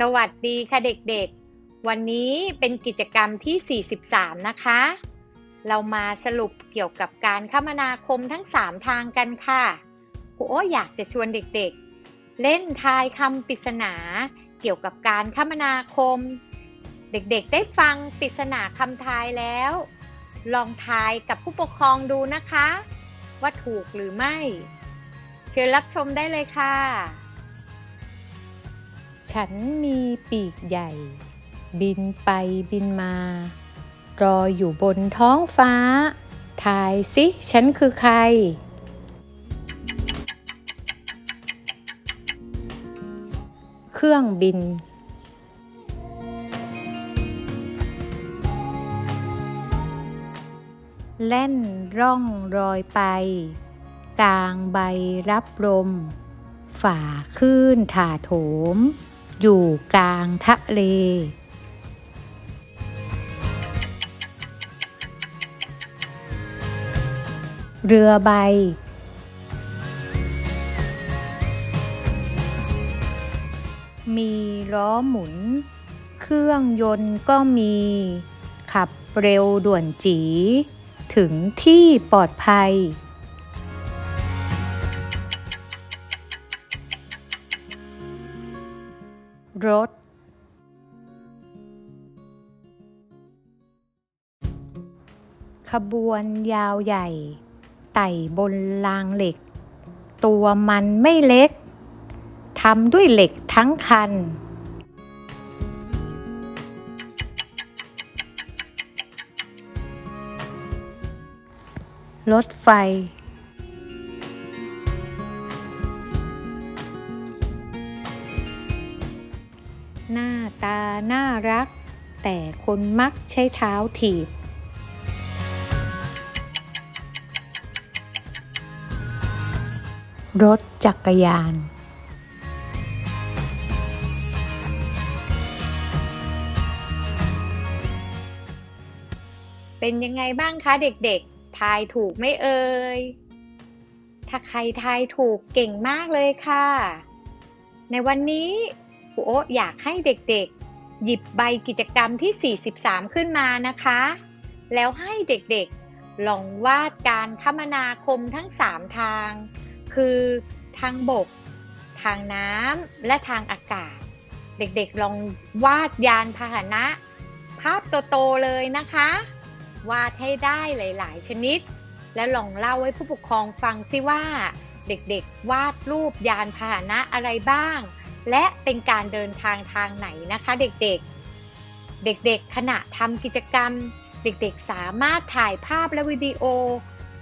สวัสดีค่ะเด็กๆ วันนี้เป็นกิจกรรมที่ 43 นะคะ เรามาสรุปเกี่ยวกับการคมนาคมทั้ง 3 ทางกันค่ะครูโอ้อยากจะชวนเด็กๆ เล่นทายคำปริศนาเกี่ยวกับการคมนาคม เด็กๆ ได้ฟังปริศนาคำทายแล้ว ลองทายกับผู้ปกครองดูนะคะ ว่าถูกหรือไม่ เชิญรับชมได้เลยค่ะ ฉันมีปีกใหญ่ บินไปบินมา รออยู่บนท้องฟ้า ทายสิฉันคือใคร เครื่องบินแล่นร่องรอยไป กลางใบรับลม ฝ่าคลื่นถาโถม อยู่กลางทะเล เรือใบ มีล้อหมุน เครื่องยนต์ก็มี ขับเร็วด่วนจี ถึงที่ปลอดภัย รถ ขบวนยาวใหญ่ ไต่บนรางเหล็ก ตัวมันไม่เล็กทำด้วยเหล็กทั้งคันรถไฟ ตาน่ารัก แต่คนมักใช้เท้าถีบ รถจักรยาน เป็นยังไงบ้างคะเด็กๆ ทายถูกไหม่เอ่ย ถ้าใครทายถูกเก่งมากเลยค่ะ ในวันนี้ ครูโออยากให้เด็กๆ หยิบใบกิจกรรมที่ 43 ขึ้นมานะคะ แล้วให้เด็กๆ ลองวาดการคมนาคมทั้ง 3 ทาง คือทางบก ทางน้ำและทางอากาศ เด็กๆ ลองวาดยานพาหนะ ภาพโตๆเลยนะคะ วาดให้ได้หลายๆ ชนิด และลองเล่าให้ผู้ปกครองฟังซิว่า เด็กๆ วาดรูปยานพาหนะอะไรบ้าง และเป็นการเดินทางทางไหนนะคะ เด็กๆ เด็กๆ ขณะทำกิจกรรม เด็กๆ สามารถถ่ายภาพและวิดีโอ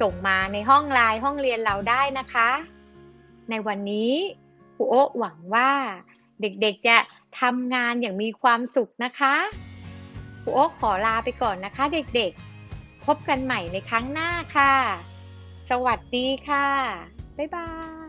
ส่งมาในห้องไลน์ห้องเรียนเราได้นะคะ ในวันนี้ครูโอ๊หวังว่า เด็กๆ จะทำงานอย่างมีความสุขนะคะครูโอ๊ขอลาไปก่อนนะคะ เด็กๆ พบกันใหม่ในครั้งหน้าค่ะ สวัสดีค่ะ บ๊ายบาย